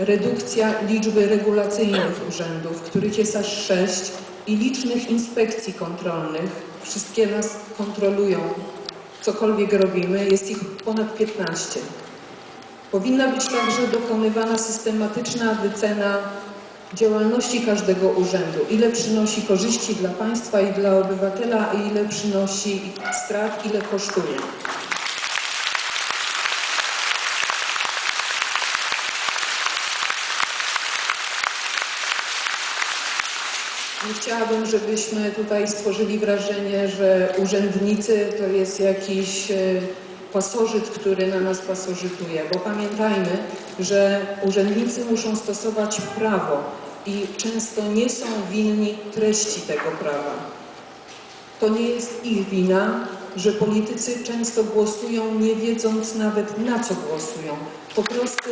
redukcja liczby regulacyjnych urzędów, których jest aż sześć, i licznych inspekcji kontrolnych. Wszystkie nas kontrolują, cokolwiek robimy, jest ich ponad 15. Powinna być także dokonywana systematyczna wycena działalności każdego urzędu. Ile przynosi korzyści dla państwa i dla obywatela, ile przynosi strat, ile kosztuje. Nie chciałabym, żebyśmy tutaj stworzyli wrażenie, że urzędnicy to jest jakiś e, pasożyt, który na nas pasożytuje, bo pamiętajmy, że urzędnicy muszą stosować prawo i często nie są winni treści tego prawa. To nie jest ich wina, że politycy często głosują nie wiedząc nawet na co głosują. Po prostu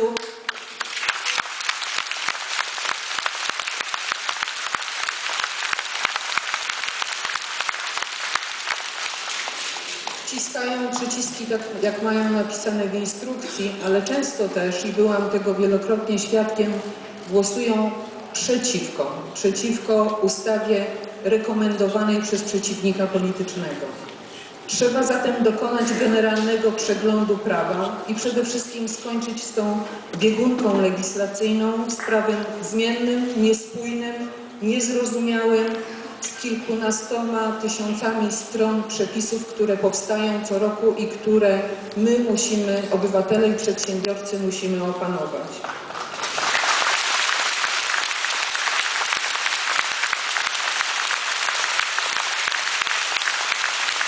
wciskają przyciski tak, jak mają napisane w instrukcji, ale często też, i byłam tego wielokrotnie świadkiem, głosują przeciwko, przeciwko ustawie rekomendowanej przez przeciwnika politycznego. Trzeba zatem dokonać generalnego przeglądu prawa i przede wszystkim skończyć z tą biegunką legislacyjną z prawem zmiennym, niespójnym, niezrozumiałym, z kilkunastoma tysiącami stron przepisów, które powstają co roku i które my musimy, obywatele i przedsiębiorcy musimy opanować.